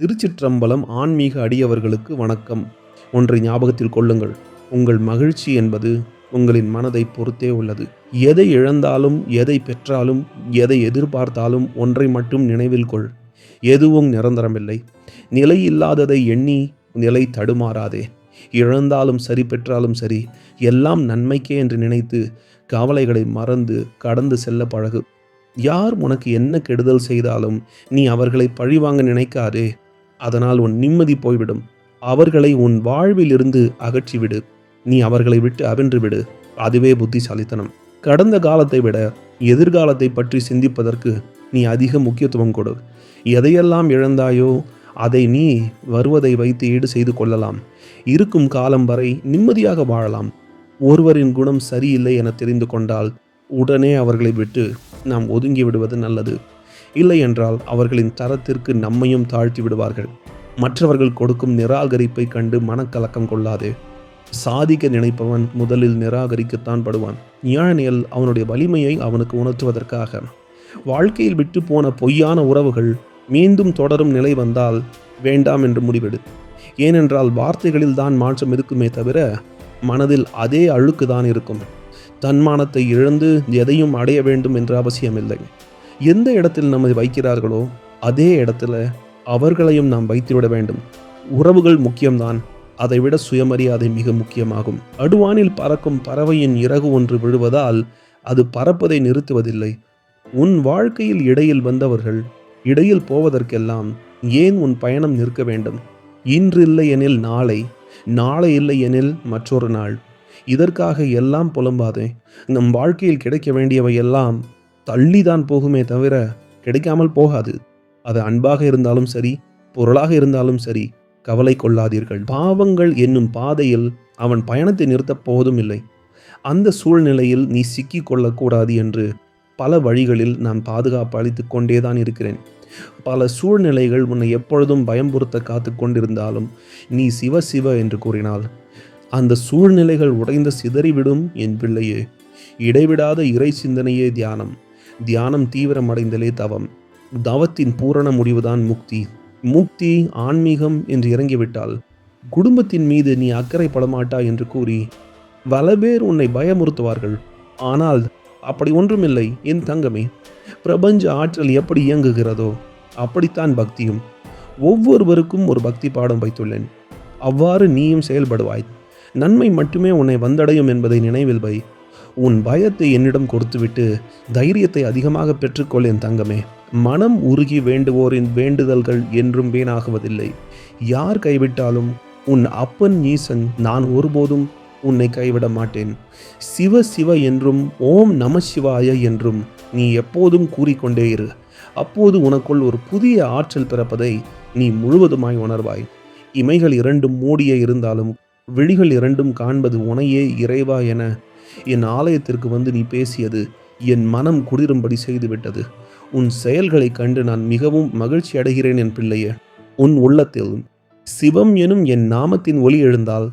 திருச்சிற்றம்பலம் ஆன்மீக அடியவர்களுக்கு வணக்கம். ஒன்றை ஞாபகத்தில் கொள்ளுங்கள். உங்கள் மகிழ்ச்சி என்பது உங்களின் மனதை பொறுத்தே உள்ளது. எதை இழந்தாலும் எதை பெற்றாலும் எதை எதிர்பார்த்தாலும் ஒன்றை மட்டும் நினைவில் கொள். எதுவும் நிரந்தரமில்லை. நிலை இல்லாததை எண்ணி நிலை தடுமாறாதே. இழந்தாலும் சரி பெற்றாலும் சரி எல்லாம் நன்மைக்கே என்று நினைத்து கவலைகளை மறந்து கடந்து செல்ல பழகு. யார் உனக்கு என்ன கெடுதல் செய்தாலும் நீ அவர்களை பழிவாங்க நினைக்காதே. அதனால் உன் நிம்மதி போய்விடும். அவர்களை உன் வாழ்விலிருந்து அகற்றிவிடு. நீ அவர்களை விட்டு அகன்று விடு அதுவே புத்திசாலித்தனம். கடந்த காலத்தை விட எதிர்காலத்தை பற்றி சிந்திப்பதற்கு நீ அதிக முக்கியத்துவம் கொடு. எதையெல்லாம் இழந்தாயோ அதை நீ வருவதை வைத்து ஈடு செய்து கொள்ளலாம். இருக்கும் காலம் வரை நிம்மதியாக வாழலாம். ஒருவரின் குணம் சரியில்லை என தெரிந்து கொண்டால் உடனே அவர்களை விட்டு நாம் ஒதுங்கி விடுவது நல்லது. இல்லை என்றால் அவர்களின் தரத்திற்கு நம்மையும் தாழ்த்தி விடுவார்கள். மற்றவர்கள் கொடுக்கும் நிராகரிப்பை கண்டு மனக்கலக்கம் கொள்ளாதே. சாதிக்க நினைப்பவன் முதலில் நிராகரிக்கத்தான் படுவான். ஞானியல் அவனுடைய வலிமையை அவனுக்கு உணர்த்துவதற்காக. வாழ்க்கையில் விட்டு போன பொய்யான உறவுகள் மீண்டும் தொடரும் நிலை வந்தால் வேண்டாம் என்று முடிவெடு. ஏனென்றால் வார்த்தைகளில் தான் மாற்றம் இருக்குமே தவிர மனதில் அதே அழுக்கு தான் இருக்கும். தன்மானத்தை இழந்து எதையும் அடைய வேண்டும் என்ற அவசியமில்லை. எந்த இடத்தில் நம்மை வைக்கிறார்களோ அதே இடத்துல அவர்களையும் நாம் வைத்துவிட வேண்டும். உறவுகள் முக்கியம்தான். அதைவிட சுயமரியாதை மிக முக்கியமாகும். அடுவானில் பறக்கும் பறவையின் இறகு ஒன்று விழுவதால் அது பறப்பதை நிறுத்துவதில்லை. உன் வாழ்க்கையில் இடையில் வந்தவர்கள் இடையில் போவதற்கெல்லாம் ஏன் உன் பயணம் நிற்க வேண்டும்? இன்று இல்லை எனில் நாளை நாளை இல்லை எனில் மற்றொரு நாள். இதற்காக எல்லாம் புலம்பாதே. நம் வாழ்க்கையில் கிடைக்க வேண்டியவை எல்லாம் தள்ளி தான் போகுமே தவிர கிடைக்காமல் போகாது. அது அன்பாக இருந்தாலும் சரி பொருளாக இருந்தாலும் சரி கவலை கொள்ளாதீர்கள். பாவங்கள் என்னும் பாதையில் அவன் பயணத்தை நிறுத்தப் போவதும் இல்லை. அந்த சூழ்நிலையில் நீ சிக்கிக் கொள்ளக்கூடாது என்று பல வழிகளில் நான் பாதுகாப்பு அளித்து கொண்டேதான் இருக்கிறேன். பல சூழ்நிலைகள் உன்னை எப்பொழுதும் பயம்புறுத்த காத்து கொண்டிருந்தாலும் நீ சிவ சிவ என்று கூறினால் அந்த சூழ்நிலைகள் உடைந்து சிதறிவிடும் என் பிள்ளையே. இடைவிடாத இறை சிந்தனையே தியானம். தியானம் தீவிரமடைந்தலே தவம். தவத்தின் பூரண முடிவுதான் முக்தி. முக்தி ஆன்மீகம் என்று இறங்கிவிட்டால் குடும்பத்தின் மீது நீ அக்கறை படமாட்டா என்று கூறி பல பேர் உன்னை பயமுறுத்துவார்கள். ஆனால் அப்படி ஒன்றுமில்லை என் தங்கமே. பிரபஞ்ச ஆற்றல் எப்படி இயங்குகிறதோ அப்படித்தான் பக்தியும். ஒவ்வொருவருக்கும் ஒரு பக்தி பாடம் வைத்துள்ளேன். அவ்வாறு நீயும் செயல்படுவாய். நன்மை மட்டுமே உன்னை வந்தடையும் என்பதை நினைவில் வை. உன் பயத்தை என்னிடம் கொடுத்துவிட்டு தைரியத்தை அதிகமாக பெற்றுக்கொள் என் தங்கமே. மனம் உருகி வேண்டுவோரின் வேண்டுதல்கள் என்றும் வீணாகுவதில்லை. யார் கைவிட்டாலும் உன் அப்பன் ஈசன் நான் ஒருபோதும் உன்னை கைவிட மாட்டேன். சிவ சிவ என்றும் ஓம் நம சிவாய என்றும் நீ எப்போதும் கூறிக்கொண்டே இரு. அப்போது உனக்குள் ஒரு புதிய ஆற்றல் பிறப்பதை நீ முழுவதுமாய் உணர்வாய். இமைகள் இரண்டும் மூடிய இருந்தாலும் விழிகள் இரண்டும் காண்பது உனையே இறைவா என என் ஆலயத்திற்கு வந்து நீ பேசியது என் மனம் குளிரும்படி செய்துவிட்டது. உன் செயல்களைக் கண்டு நான் மிகவும் மகிழ்ச்சி அடைகிறேன் என் பிள்ளையே. உன் உள்ளத்தில் சிவம் எனும் என் நாமத்தின் ஒளி எழுந்தால்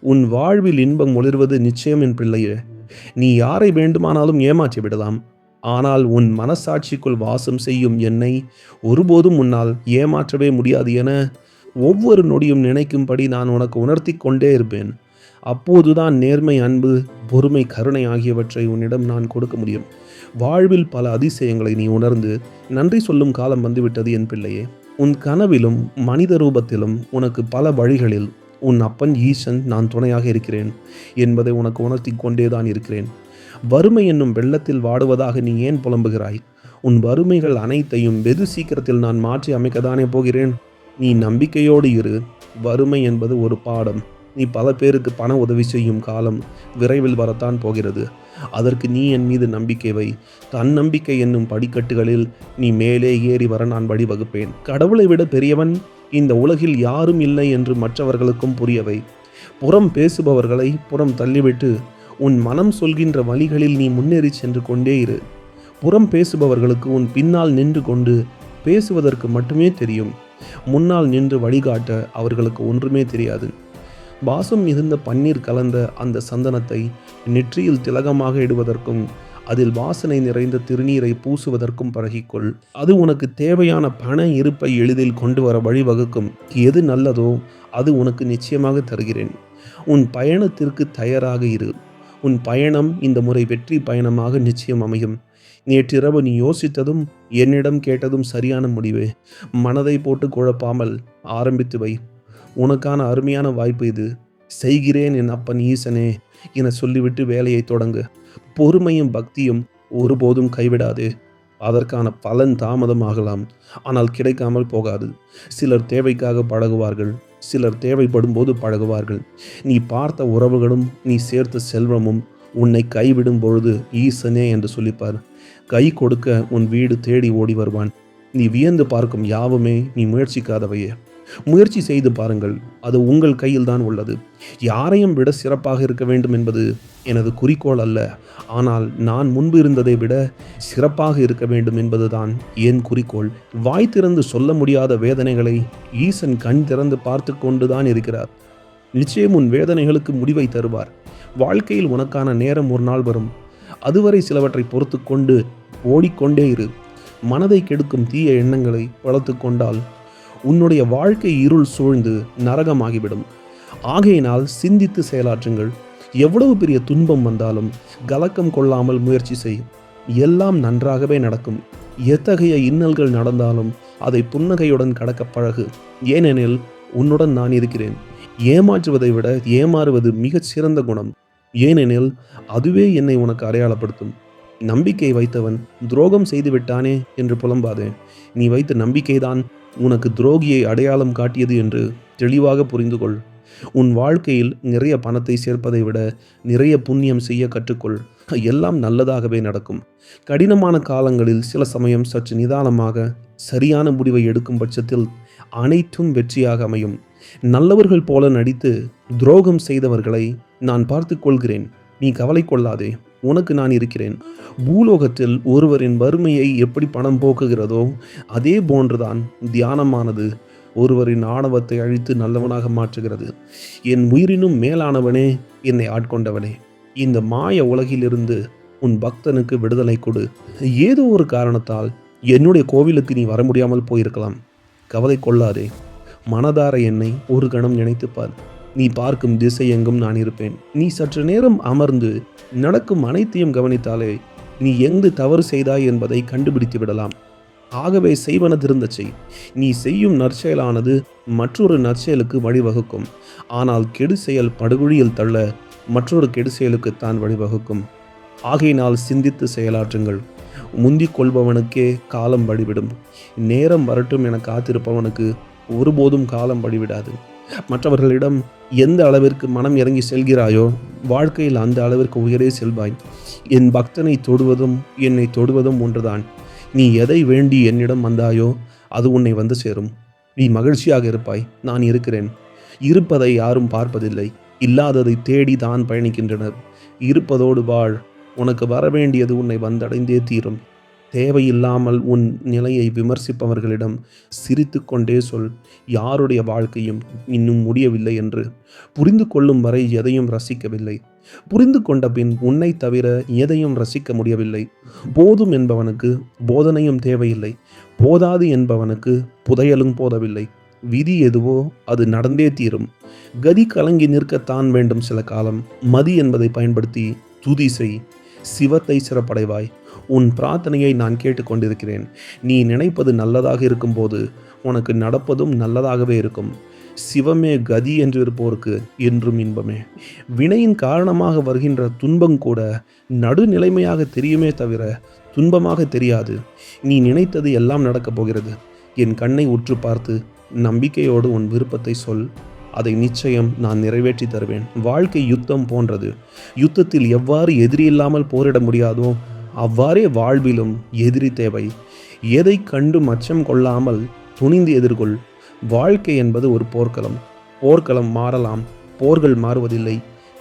உன் வாழ்வில் இன்பம் ஒளிர்வது நிச்சயம் என் பிள்ளையே. நீ யாரை வேண்டுமானாலும் ஏமாற்றி விடலாம். ஆனால் உன் மனசாட்சிக்குள் வாசம் செய்யும் என்னை ஒருபோதும் உன்னால் ஏமாற்றவே முடியாது என ஒவ்வொரு நொடியும் நினைக்கும்படி நான் உனக்கு உணர்த்தி கொண்டே இருப்பேன். அப்போதுதான் நேர்மை அன்பு பொறுமை கருணை ஆகியவற்றை உன்னிடம் நான் கொடுக்க முடியும். வாழ்வில் பல அதிசயங்களை நீ உணர்ந்து நன்றி சொல்லும் காலம் வந்துவிட்டது என் பிள்ளையே. உன் கனவிலும் மனித ரூபத்திலும் உனக்கு பல வழிகளில் உன் அப்பன் ஈசன் நான் துணையாக இருக்கிறேன் என்பதை உனக்கு உணர்த்தி கொண்டேதான் இருக்கிறேன். வறுமை என்னும் வெள்ளத்தில் வாடுவதாக நீ ஏன் புலம்புகிறாய்? உன் வறுமைகள் அனைத்தையும் வெகு சீக்கிரத்தில் நான் மாற்றி அமைக்கத்தானே போகிறேன்? நீ நம்பிக்கையோடு இரு. வறுமை என்பது ஒரு பாடம். நீ பல பேருக்கு பண உதவி செய்யும் காலம் விரைவில் வரத்தான் போகிறது. அதற்கு நீ என் மீது நம்பிக்கை வை. தன்னம்பிக்கை என்னும் படிக்கட்டுகளில் நீ மேலே ஏறி வர நான் வழிவகுப்பேன். கடவுளை விட பெரியவன் இந்த உலகில் யாரும் இல்லை என்று மற்றவர்களுக்கும் புரியவை. புறம் பேசுபவர்களை புறம் தள்ளிவிட்டு உன் மனம் சொல்கின்ற வழிகளில் நீ முன்னேறி சென்று கொண்டே இரு. புறம் பேசுபவர்களுக்கு உன் பின்னால் நின்று கொண்டு பேசுவதற்கு மட்டுமே தெரியும். முன்னால் நின்று வழிகாட்ட அவர்களுக்கு ஒன்றுமே தெரியாது. வாசம் மிகுந்த பன்னீர் கலந்த அந்த சந்தனத்தை நெற்றியில் திலகமாக இடுவதற்கும் அதில் வாசனை நிறைந்த திருநீரை பூசுவதற்கும் பழகிக்கொள். அது உனக்கு தேவையான பண இருப்பை எளிதில் கொண்டு வர வழிவகுக்கும். எது நல்லதோ அது உனக்கு நிச்சயமாக தருகிறேன். உன் பயணத்திற்கு தயாராக இரு. உன் பயணம் இந்த முறை வெற்றி பயணமாக நிச்சயம் அமையும். நேற்றிரவு நீ யோசித்ததும் என்னிடம் கேட்டதும் சரியான முடிவு. மனதை போட்டு குழப்பாமல் ஆரம்பித்து வை. உனக்கான அருமையான வாய்ப்பு இது. செய்கிறேன் என் அப்பன் ஈசனே என சொல்லிவிட்டு வேலையை தொடங்கு. பொறுமையும் பக்தியும் ஒருபோதும் கைவிடாது. அதற்கான பலன் தாமதமாகலாம் ஆனால் கிடைக்காமல் போகாது. சிலர் தேவைக்காக பழகுவார்கள். சிலர் தேவைப்படும் போது பழகுவார்கள். நீ பார்த்த உறவுகளும் நீ சேர்த்த செல்வமும் உன்னை கைவிடும் பொழுது ஈசனே என்று சொல்லிப்பார். கை கொடுக்க உன் வீடு தேடி ஓடி வருவான். நீ வியந்து பார்க்கும் யாவுமே நீ முயற்சிக்காதவையே. முயற்சி செய்து பாருங்கள் அது உங்கள் கையில் தான் உள்ளது. யாரையும் விட சிறப்பாக இருக்க வேண்டும் என்பது எனது குறிக்கோள் அல்ல. ஆனால் நான் முன்பு இருந்ததை விட சிறப்பாக இருக்க வேண்டும் என்பதுதான் என் குறிக்கோள். வாய் திறந்து சொல்ல முடியாத வேதனைகளை ஈசன் கண் திறந்து பார்த்து கொண்டுதான் இருக்கிறார். நிச்சயம் உன் வேதனைகளுக்கு முடிவை தருவார். வாழ்க்கையில் உனக்கான நேரம் ஒரு நாள் வரும். அதுவரை சிலவற்றை பொறுத்து கொண்டு ஓடிக்கொண்டே இரு. மனதை கெடுக்கும் தீய எண்ணங்களை வளர்த்து கொண்டால் உன்னுடைய வாழ்க்கை இருள் சூழ்ந்து நரகமாகிவிடும். ஆகையினால் சிந்தித்து செயலாற்றுங்கள். எவ்வளவு பெரிய துன்பம் வந்தாலும் கலக்கம் கொள்ளாமல் முயற்சி செய். எல்லாம் நன்றாகவே நடக்கும். எத்தகைய இன்னல்கள் நடந்தாலும் அதை புன்னகையுடன் கடக்க பழகு. ஏனெனில் உன்னுடன் நான் இருக்கிறேன். ஏமாற்றுவதை விட ஏமாறுவது மிகச் சிறந்த குணம். ஏனெனில் அதுவே என்னை உனக்கு அடையாளப்படுத்தும். நம்பிக்கை வைத்தவன் துரோகம் செய்து விட்டானே என்று புலம்பாதே. நீ வைத்த நம்பிக்கைதான் உனக்கு துரோகியை அடையாளம் காட்டியது என்று தெளிவாக புரிந்து கொள் உன் வாழ்க்கையில் நிறைய பணத்தை சேர்ப்பதை விட நிறைய புண்ணியம் செய்ய கற்றுக்கொள். எல்லாம் நல்லதாகவே நடக்கும். கடினமான காலங்களில் சில சமயம் சற்று நிதானமாக சரியான முடிவை எடுக்கும் பட்சத்தில் அனைத்தும் வெற்றியாக அமையும். நல்லவர்கள் போல நடித்து துரோகம் செய்தவர்களை நான் பார்த்து கொள்கிறேன். நீ கவலை கொள்ளாதே. உனக்கு நான் இருக்கிறேன். பூலோகத்தில் ஒருவரின் வறுமையை எப்படி பணம் போக்குகிறதோ அதே போன்றுதான் தியானமானது ஒருவரின் ஆணவத்தை அழித்து நல்லவனாக மாற்றுகிறது. என் உயிரினும் மேலானவனே என்னை ஆட்கொண்டவனே. இந்த மாய உலகிலிருந்து உன் பக்தனுக்கு விடுதலை கொடு. ஏதோ ஒரு காரணத்தால் என்னுடைய கோவிலுக்கு நீ வர முடியாமல் போயிருக்கலாம். கவலை கொள்ளாதே. மனதார என்னை ஒரு கணம் நினைத்துப்பார். நீ பார்க்கும் திசை எங்கும் நான் இருப்பேன். நீ சற்று நேரம் அமர்ந்து நடக்கும் அனைத்தையும் கவனித்தாலே நீ எங்கு தவறு செய்தாய் என்பதை கண்டுபிடித்து விடலாம். ஆகவே செய்வனதிருந்த செய் நீ செய்யும் நற்செயலானது மற்றொரு நற்செயலுக்கு வழிவகுக்கும். ஆனால் கெடு செயல் படுகுழியில் தள்ள மற்றொரு கெடு செயலுக்கு தான் வழிவகுக்கும். ஆகையினால் சிந்தித்து செயலாற்றுங்கள். முந்திக் கொள்பவனுக்கே காலம் வழிவிடும். நேரம் வரட்டும் என காத்திருப்பவனுக்கு ஒருபோதும் காலம் படிவிடாது மற்றவர்களிடம் எந்த அளவிற்கு மனம் இறங்கி செல்கிறாயோ வாழ்க்கையில் அந்த அளவிற்கு உயரே செல்வாய். என் பக்தனை தொடுவதும் என்னை தொடுவதும் ஒன்றுதான். நீ எதை வேண்டி என்னிடம் வந்தாயோ அது உன்னை வந்து சேரும். நீ மகிழ்ச்சியாக இருப்பாய் நான் இருக்கிறேன். இருப்பதை யாரும் பார்ப்பதில்லை. இல்லாததை தேடி தான் பயணிக்கின்றனர். இருப்பதோடு வாழ். உனக்கு வரவேண்டியது உன்னை வந்தடைந்தே தீரும். தேவையில்லாமல் உன் நிலையை விமர்சிப்பவர்களிடம் சிரித்து கொண்டே சொல் யாருடைய வாழ்க்கையும் இன்னும் முடியவில்லை என்று. புரிந்து கொள்ளும் வரை எதையும் ரசிக்கவில்லை. புரிந்து கொண்ட பின் உன்னை தவிர எதையும் ரசிக்க முடியவில்லை. போதும் என்பவனுக்கு போதனையும் தேவையில்லை. போதாது என்பவனுக்கு புதையலும் போதவில்லை. விதி எதுவோ அது நடந்தே தீரும். கதி கலங்கி நிற்கத்தான் வேண்டும் சில காலம். மதி என்பதை பயன்படுத்தி துதி செய். சிவத்தை சிறப்படைவாய். உன் பிரார்த்தனையை நான் கேட்டுக்கொண்டிருக்கிறேன். நீ நினைப்பது நல்லதாக இருக்கும்போது உனக்கு நடப்பதும் நல்லதாகவே இருக்கும். சிவமே கதி என்று இருப்போருக்கு என்றும் இன்பமே. வினையின் காரணமாக வருகின்ற துன்பம் கூட நடுநிலைமையாக தெரியுமே தவிர துன்பமாக தெரியாது. நீ நினைத்தது எல்லாம் நடக்கப் போகிறது. என் கண்ணை உற்று பார்த்து நம்பிக்கையோடு உன் விருப்பத்தை சொல். அதை நிச்சயம் நான் நிறைவேற்றி தருவேன். வாழ்க்கை யுத்தம் போன்றது. யுத்தத்தில் எவ்வாறு எதிரி இல்லாமல் போரிட முடியாதோ அவ்வாறே வாழ்விலும் எதிரி தேவை. எதை கண்டு மச்சம் கொள்ளாமல் துணிந்து எதிர்கொள். வாழ்க்கை என்பது ஒரு போர்க்களம். போர்க்களம் மாறலாம். போர்கள் மாறுவதில்லை.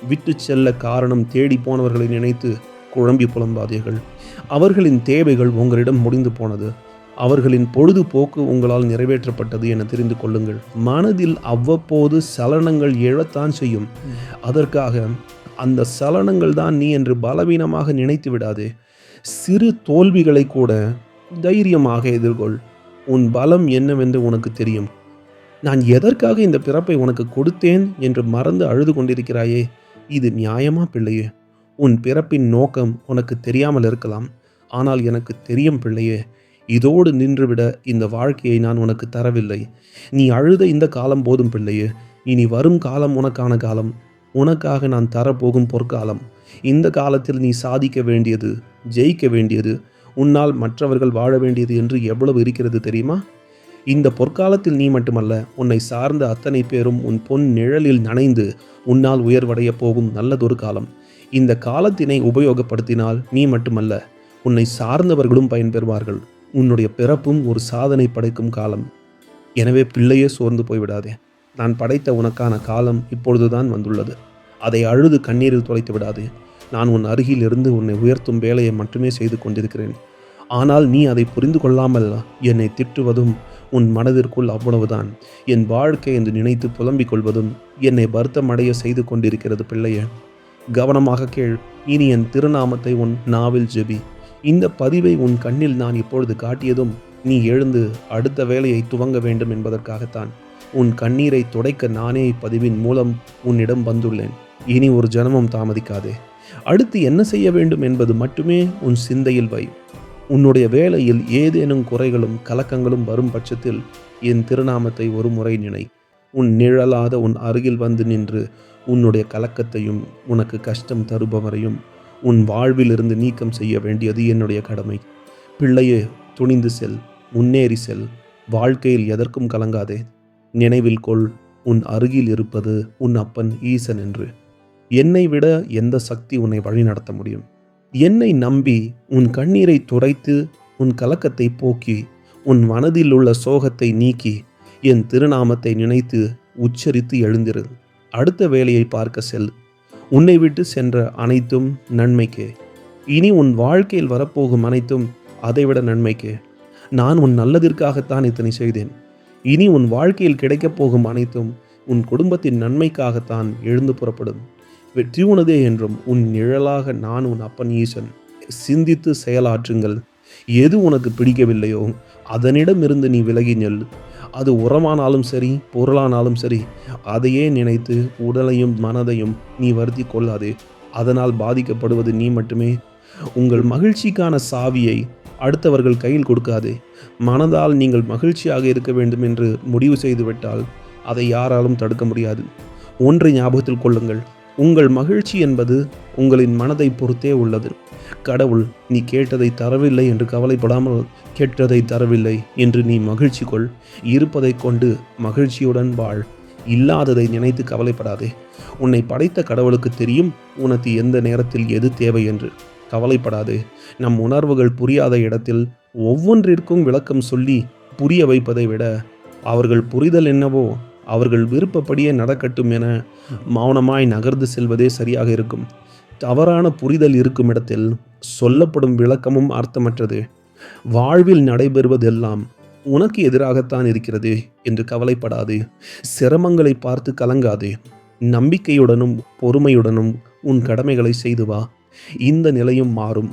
விட்டு செல்ல காரணம் தேடி போனவர்களை நினைத்து குழம்பி புலம்பாதீர்கள். அவர்களின் தேவைகள் உங்களிடம் முடிந்து போனது. அவர்களின் பொழுதுபோக்கு உங்களால் நிறைவேற்றப்பட்டது என தெரிந்து கொள்ளுங்கள். மனதில் அவ்வப்போது சலனங்கள் எழத்தான் செய்யும். அதற்காக அந்த சலனங்கள் தான் நீ என்று பலவீனமாக நினைத்து விடாதே. சிறு தோல்விகளை கூட தைரியமாக எதிர்கொள். உன் பலம் என்னவென்று உனக்கு தெரியும். நான் எதற்காக இந்த பிறப்பை உனக்கு கொடுத்தேன் என்று மறந்து அழுது கொண்டிருக்கிறாயே இது நியாயமா பிள்ளையே? உன் பிறப்பின் நோக்கம் உனக்கு தெரியாமல் இருக்கலாம். ஆனால் எனக்கு தெரியும் பிள்ளையே இதோடு நின்றுவிட இந்த வாழ்க்கையை நான் உனக்கு தரவில்லை. நீ அழுத இந்த காலம் போதும் பிள்ளையே. இனி வரும் காலம் உனக்கான காலம். உனக்காக நான் தரப்போகும் பொற்காலம். இந்த காலத்தில் நீ சாதிக்க வேண்டியது ஜெயிக்க வேண்டியது உன்னால் மற்றவர்கள் வாழ வேண்டியது என்று எவ்வளவு இருக்கிறது தெரியுமா? இந்த பொற்காலத்தில் நீ மட்டுமல்ல உன்னை சார்ந்த அத்தனை பேரும் உன் பொன் நிழலில் நனைந்து உன்னால் உயர்வடைய போகும் நல்லதொரு காலம். இந்த காலத்தினை உபயோகப்படுத்தினால் நீ மட்டுமல்ல உன்னை சார்ந்தவர்களும் பயன்பெறுவார்கள். உன்னுடைய பிறப்பும் ஒரு சாதனை படைக்கும் காலம். எனவே பிள்ளையே சோர்ந்து போய்விடாதே. நான் படைத்த உனக்கான காலம் இப்பொழுதுதான் வந்துள்ளது. அதை அழுது கண்ணீரில் தொலைத்து விடாது. நான் உன் அருகில் இருந்து உன்னை உயர்த்தும் வேலையை மட்டுமே செய்து கொண்டிருக்கிறேன். ஆனால் நீ அதை புரிந்து கொள்ளாமல் என்னை திட்டுவதும் உன் மனதிற்குள் அவ்வளவுதான். என் வாழ்க்கை என்று நினைத்து புலம்பிக் கொள்வதும் என்னை வருத்தமடைய செய்து கொண்டிருக்கிறது பிள்ளைய. கவனமாக கேள் இனி என் திருநாமத்தை உன் நாவில் ஜெபி. இந்த பதிவை உன் கண்ணில் நான் இப்பொழுது காட்டியதும் நீ எழுந்து அடுத்த வேலையை துவங்க வேண்டும் என்பதற்காகத்தான். உன் கண்ணீரை துடைக்க நானே இப்பதிவின் மூலம் உன்னிடம் வந்துள்ளேன். இனி ஒரு ஜனமும் தாமதிக்காதே. அடுத்து என்ன செய்ய வேண்டும் என்பது மட்டுமே உன் சிந்தையில் வை. உன்னுடைய வேலையில் ஏதேனும் குறைகளும் கலக்கங்களும் வரும் பட்சத்தில் என் திருநாமத்தை ஒரு முறை நினை. உன் நிழலாத உன் அருகில் வந்து நின்று உன்னுடைய கலக்கத்தையும் உனக்கு கஷ்டம் தருபவரையும் உன் வாழ்விலிருந்து நீக்கம் செய்ய வேண்டியது என்னுடைய கடமை. பிள்ளையே துணிந்து செல் முன்னேறி செல் வாழ்க்கையில் எதற்கும் கலங்காதே. நினைவில் கொள் உன் அருகில் இருப்பது உன் அப்பன் ஈசன் என்று. என்னை விட எந்த சக்தி உன்னை வழிநடத்த முடியும்? என்னை நம்பி உன் கண்ணீரை துடைத்து உன் கலக்கத்தை போக்கி உன் மனதில் உள்ள சோகத்தை நீக்கி என் திருநாமத்தை நினைத்து உச்சரித்து எழுந்திரு. அடுத்த வேலையை பார்க்க செல். உன்னை விட்டு சென்ற அனைத்தும் நன்மைக்கே. இனி உன் வாழ்க்கையில் வரப்போகும் அனைத்தும் அதைவிட நன்மைக்கே. நான் உன் நல்லதிற்காகத்தான் இத்தனை செய்தேன். இனி உன் வாழ்க்கையில் கிடைக்கப் போகும் அனைத்தும் உன் குடும்பத்தின் நன்மைக்காகத்தான் எழுந்து புறப்படும். வெற்றி உனதே என்றும் உன் நிழலாக நான் உன் அப்பன் ஈசன் சிந்தித்து செயலாற்றுங்கள். எது உனக்கு பிடிக்கவில்லையோ அதனிடமிருந்து நீ விலகி நெல். அது உரமானாலும் சரி பொருளானாலும் சரி அதையே நினைத்து உடலையும் மனதையும் நீ வருத்தி கொள்ளாதே. அதனால் பாதிக்கப்படுவது நீ மட்டுமே. உங்கள் மகிழ்ச்சிக்கான சாவியை அடுத்தவர்கள் கையில் கொடுக்காதே. மனதால் நீங்கள் மகிழ்ச்சியாக இருக்க வேண்டும் என்று முடிவு செய்துவிட்டால் அதை யாராலும் தடுக்க முடியாது. ஒன்றை ஞாபகத்தில் கொள்ளுங்கள். உங்கள் மகிழ்ச்சி என்பது உங்களின் மனதை பொறுத்தே உள்ளது. கடவுள் நீ கேட்டதை தரவில்லை என்று கவலைப்படாமல் கேட்டதை தரவில்லை என்று நீ மகிழ்ச்சி கொள். இருப்பதை கொண்டு மகிழ்ச்சியுடன் வாழ். இல்லாததை நினைத்து கவலைப்படாதே. உன்னை படைத்த கடவுளுக்கு தெரியும் உனக்கு எந்த நேரத்தில் எது தேவை என்று. கவலைப்படாதே. நம் உணர்வுகள் புரியாத இடத்தில் ஒவ்வொன்றிற்கும் விளக்கம் சொல்லி புரிய வைப்பதை விட அவர்கள் புரிதல் என்னவோ அவர்கள் விருப்பப்படியே நடக்கட்டும் என மௌனமாய் நகர்ந்து செல்வதே சரியாக இருக்கும். தவறான புரிதல் இருக்கும் இடத்தில் சொல்லப்படும் விளக்கமும் அர்த்தமற்றது. வாழ்வில் நடைபெறுவதெல்லாம் உனக்கு எதிராகத்தான் இருக்கிறது என்று கவலைப்படாது. சிரமங்களை பார்த்து கலங்காது. நம்பிக்கையுடனும் பொறுமையுடனும் உன் கடமைகளை செய்து வா. இந்த நிலையும் மாறும்.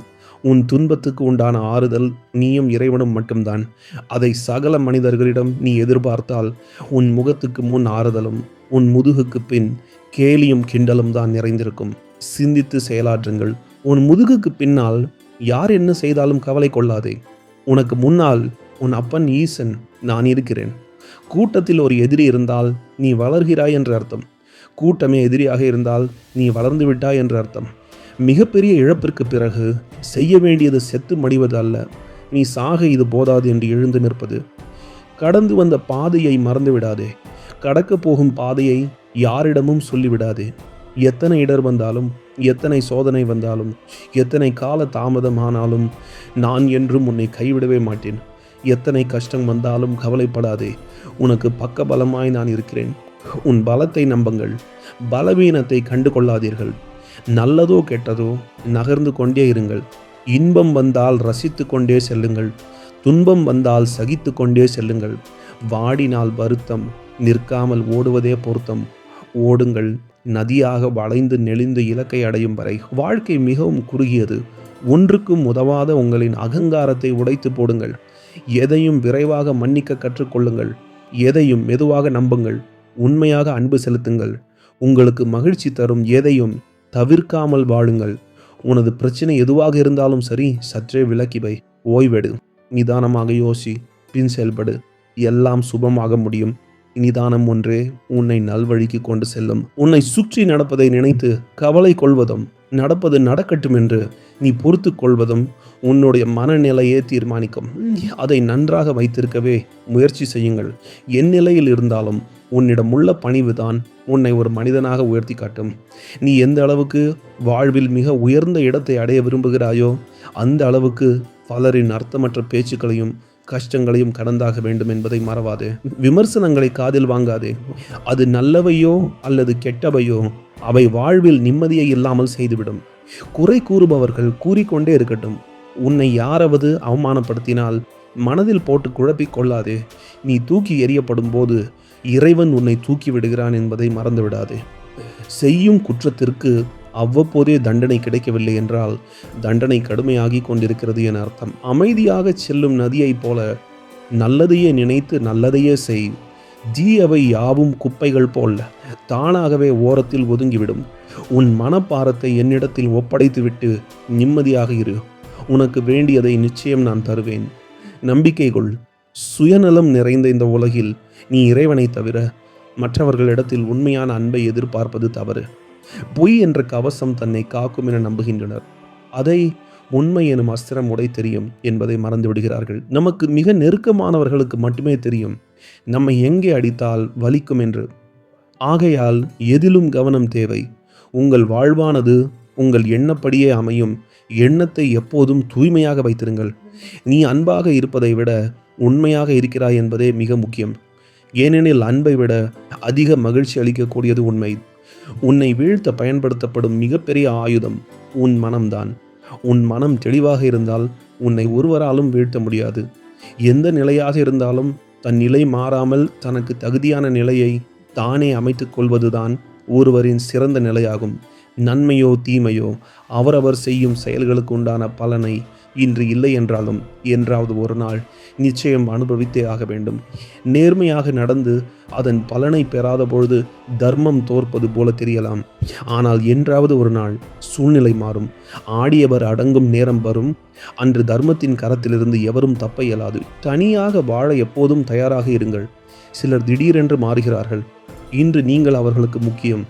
உன் துன்பத்துக்கு உண்டான ஆறுதல் நீயும் இறைவனும் மட்டும்தான். அதை சகல மனிதர்களிடம் நீ எதிர்பார்த்தால் உன் முகத்துக்கு முன் ஆறுதலும் உன் முதுகுக்கு பின் கேலியும் கிண்டலும் தான் நிறைந்திருக்கும். சிந்தித்து செயலாற்றுங்கள். உன் முதுகுக்கு பின்னால் யார் என்ன செய்தாலும் கவலை கொள்ளாதே. உனக்கு முன்னால் உன் அப்பன் ஈசன் நான் இருக்கிறேன். கூட்டத்தில் ஒரு எதிரி இருந்தால் நீ வளர்கிறாய் என்று அர்த்தம். கூட்டமே எதிரியாக இருந்தால் நீ வளர்ந்து விட்டாய் என்று அர்த்தம். மிகப்பெரிய இழப்பிற்கு பிறகு செய்ய வேண்டியது செத்து மடிவது அல்ல நீ சாக இது போதாது என்று எழுந்து நிற்பது. கடந்து வந்த பாதையை மறந்து விடாதே. கடக்க போகும் பாதையை யாரிடமும் சொல்லிவிடாதே எத்தனை இடர் வந்தாலும் எத்தனை சோதனை வந்தாலும் எத்தனை கால தாமதமானாலும் நான் என்றும் உன்னை கைவிடவே மாட்டேன். எத்தனை கஷ்டம் வந்தாலும் கவலைப்படாதே. உனக்கு பக்க பலமாய் நான் இருக்கிறேன். உன் பலத்தை நம்புங்கள். பலவீனத்தை கண்டு கொள்ளாதீர்கள் நல்லதோ கெட்டதோ நகர்ந்து கொண்டே இருங்கள். இன்பம் வந்தால் ரசித்து கொண்டே செல்லுங்கள். துன்பம் வந்தால் சகித்து கொண்டே செல்லுங்கள். வாடினால் வருத்தம் நிற்காமல் ஓடுவதே பொருத்தம். ஓடுங்கள் நதியாக வளைந்து நெளிந்து இலக்கை அடையும் வரை. வாழ்க்கை மிகவும் குறுகியது. ஒன்றுக்கும் உதவாத உங்களின் அகங்காரத்தை உடைத்து போடுங்கள். எதையும் விரைவாக மன்னிக்க கற்றுக்கொள்ளுங்கள். எதையும் மெதுவாக நம்புங்கள். உண்மையாக அன்பு செலுத்துங்கள். உங்களுக்கு மகிழ்ச்சி தரும் எதையும் தவிர்க்காமல் வாழுங்கள். உனது பிரச்சனை எதுவாக இருந்தாலும் சரி சற்றே விலக்கி வை ஓய்வெடு. நிதானமாக யோசி பின் செயல்படு. எல்லாம் சுபமாக முடியும். நிதானம் ஒன்றே உன்னை நல்வழிக்கு கொண்டு செல்லும். உன்னை சுற்றி நடப்பதை நினைத்து கவலை கொள்வதும் நடப்பது நடக்கட்டும் என்று நீ பொறுத்து கொள்வதும் உன்னுடைய மனநிலையே தீர்மானிக்கும். அதை நன்றாக வைத்திருக்கவே முயற்சி செய்யுங்கள். என் நிலையில் இருந்தாலும் உன்னிடம் உள்ள பணிவுதான் உன்னை ஒரு மனிதனாக உயர்த்தி காட்டும். நீ எந்த அளவுக்கு வாழ்வில் மிக உயர்ந்த இடத்தை அடைய விரும்புகிறாயோ அந்த அளவுக்கு பலரின் அர்த்தமற்ற பேச்சுக்களையும் கஷ்டங்களையும் கடந்தாக வேண்டும் என்பதை மறவாதே. விமர்சனங்களை காதில் வாங்காதே. அது நல்லவையோ அல்லது கெட்டவையோ அவை வாழ்வில் நிம்மதியை இல்லாமல் செய்துவிடும். குறை கூறுபவர்கள் கூறிக்கொண்டே இருக்கட்டும். உன்னை யாராவது அவமானப்படுத்தினால் மனதில் போட்டு குழப்பிக் கொள்ளாதே. நீ தூக்கி எறியப்படும் போது இறைவன் உன்னை தூக்கி விடுகிறான் என்பதை மறந்துவிடாதே. செய்யும் குற்றத்திற்கு அவ்வப்போதே தண்டனை கிடைக்கவில்லை என்றால் தண்டனை கடுமையாகி கொண்டிருக்கிறது என அர்த்தம். அமைதியாக செல்லும் நதியைப் போல நல்லதையே நினைத்து நல்லதையே செய். தீயவை யாவும் குப்பைகள் போல் தானாகவே ஓரத்தில் ஒதுங்கிவிடும். உன் மனப்பாரத்தை என்னிடத்தில் ஒப்படைத்துவிட்டு நிம்மதியாக இரு. உனக்கு வேண்டியதை நிச்சயம் நான் தருவேன். நம்பிக்கை கொள். சுயநலம் நிறைந்த இந்த உலகில் நீ இறைவனை தவிர மற்றவர்களிடத்தில் உண்மையான அன்பை எதிர்பார்ப்பது தவறு. பொய் என்ற கவசம் தன்னை காக்கும் என நம்புகின்றனர். அதை உண்மை எனும் அஸ்திரம் உடை தெரியும் என்பதை மறந்து விடுகிறார்கள் நமக்கு மிக நெருக்கமானவர்களுக்கு மட்டுமே தெரியும் நம்மை எங்கே அடித்தால் வலிக்கும் என்று. ஆகையால் எதிலும் கவனம் தேவை. உங்கள் வாழ்வானது உங்கள் எண்ணப்படியே அமையும். எண்ணத்தை எப்போதும் தூய்மையாக வைத்திருங்கள். நீ அன்பாக இருப்பதை விட உண்மையாக இருக்கிறாய் என்பதே மிக முக்கியம். ஏனெனில் அன்பை விட அதிக மகிழ்ச்சி அளிக்கக்கூடியது உண்மை. உன்னை வீழ்த்த பயன்படுத்தப்படும் மிகப்பெரிய ஆயுதம் உன் மனம்தான். உன் மனம் தெளிவாக இருந்தால் உன்னை ஒருவராலும் வீழ்த்த முடியாது. எந்த நிலையாக இருந்தாலும் தன் நிலை மாறாமல் தனக்கு தகுதியான நிலையை தானே அமைத்துக் கொள்வதுதான் ஒருவரின் சிறந்த நிலையாகும். நன்மையோ தீமையோ அவரவர் செய்யும் செயல்களுக்கு உண்டான பலனை இன்று இல்லை என்றாலும் என்றாவது ஒரு நாள் நிச்சயம் அனுபவித்தே ஆக வேண்டும். நேர்மையாக நடந்து அதன் பலனை பெறாத பொழுது தர்மம் தோற்பது போல தெரியலாம். ஆனால் என்றாவது ஒரு நாள் சூழ்நிலை மாறும். ஆடியவர் அடங்கும் நேரம் வரும். அன்று தர்மத்தின் கரத்திலிருந்து எவரும் தப்ப இயலாது. தனியாக வாழ எப்போதும் தயாராக இருங்கள். சிலர் திடீரென்று மாறுகிறார்கள். இன்று நீங்கள் அவர்களுக்கு முக்கியம்.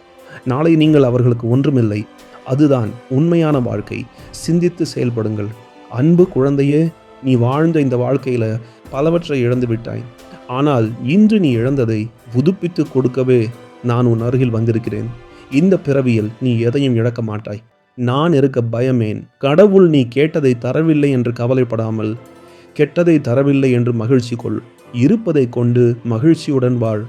நாளை நீங்கள் அவர்களுக்கு ஒன்றுமில்லை. அதுதான் உண்மையான வாழ்க்கை. சிந்தித்து செயல்படுங்கள். அன்பு குழந்தையே நீ வாழ்ந்த இந்த வாழ்க்கையில் பலவற்றை இழந்து விட்டாய். ஆனால் இன்று நீ இழந்ததை புதுப்பித்து கொடுக்கவே நான் உன் அருகில் வந்திருக்கிறேன். இந்த பிறவியில் நீ எதையும் இழக்க மாட்டாய். நான் இருக்க பயமேன். கடவுள் நீ கேட்டதை தரவில்லை என்று கவலைப்படாமல் கெட்டதை தரவில்லை என்று மகிழ்ச்சி கொள். இருப்பதை கொண்டு மகிழ்ச்சியுடன் வாழ்.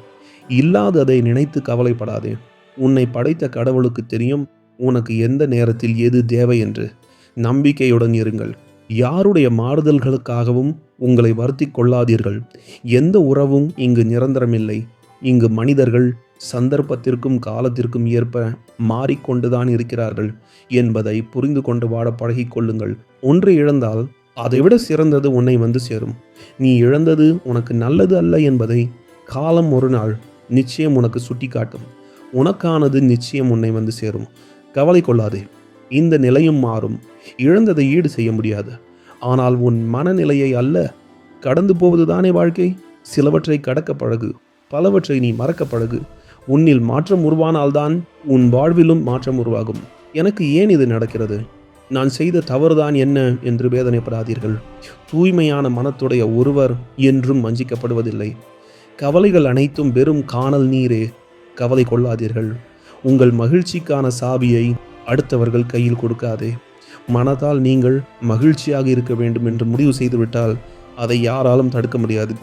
இல்லாததை நினைத்து கவலைப்படாதே. உன்னை படைத்த கடவுளுக்கு தெரியும். உனக்கு எந்த நேரத்தில் எது தேவை என்று நம்பிக்கையுடன் இருங்கள். யாருடைய மாறுதல்களுக்காகவும் உங்களை வருத்தி கொள்ளாதீர்கள். எந்த உறவும் இங்கு நிரந்தரமில்லை. இங்கு மனிதர்கள் சந்தர்ப்பத்திற்கும் காலத்திற்கும் ஏற்ப மாறிக்கொண்டுதான் இருக்கிறார்கள் என்பதை புரிந்து கொண்டு வாட பழகிக்கொள்ளுங்கள் ஒன்று இழந்தால் அதைவிட சிறந்தது உன்னை வந்து சேரும். நீ இழந்தது உனக்கு நல்லது அல்ல என்பதை காலம் ஒரு நாள் நிச்சயம் உனக்கு சுட்டிக்காட்டும். உனக்கானது நிச்சயம் உன்னை வந்து சேரும். கவலை கொள்ளாதே. இந்த நிலையும் மாறும். இழந்ததை ஈடு செய்ய முடியாது. ஆனால் உன் மனநிலையை அல்ல. கடந்து போவதுதானே வாழ்க்கை? சிலவற்றை கடக்க பழகு. பலவற்றை நீ மறக்க பழகு. உன்னில் மாற்றம் உருவானால்தான் உன் வாழ்விலும் மாற்றம் உருவாகும். எனக்கு ஏன் இது நடக்கிறது? நான் செய்த தவறுதான் என்ன என்று வேதனைப்படாதீர்கள். தூய்மையான மனத்துடைய ஒருவர் என்றும் வஞ்சிக்கப்படுவதில்லை. கவலைகள் அனைத்தும் வெறும் காணல் நீரே. கவலை கொள்ளாதீர்கள். உங்கள் மகிழ்ச்சிக்கான சாவியை அடுத்தவர்கள் கையில் கொடுக்காதே. மனதால் நீங்கள் மகிழ்ச்சியாக இருக்க வேண்டும் என்று முடிவு செய்துவிட்டால் அதை யாராலும் தடுக்க முடியாது.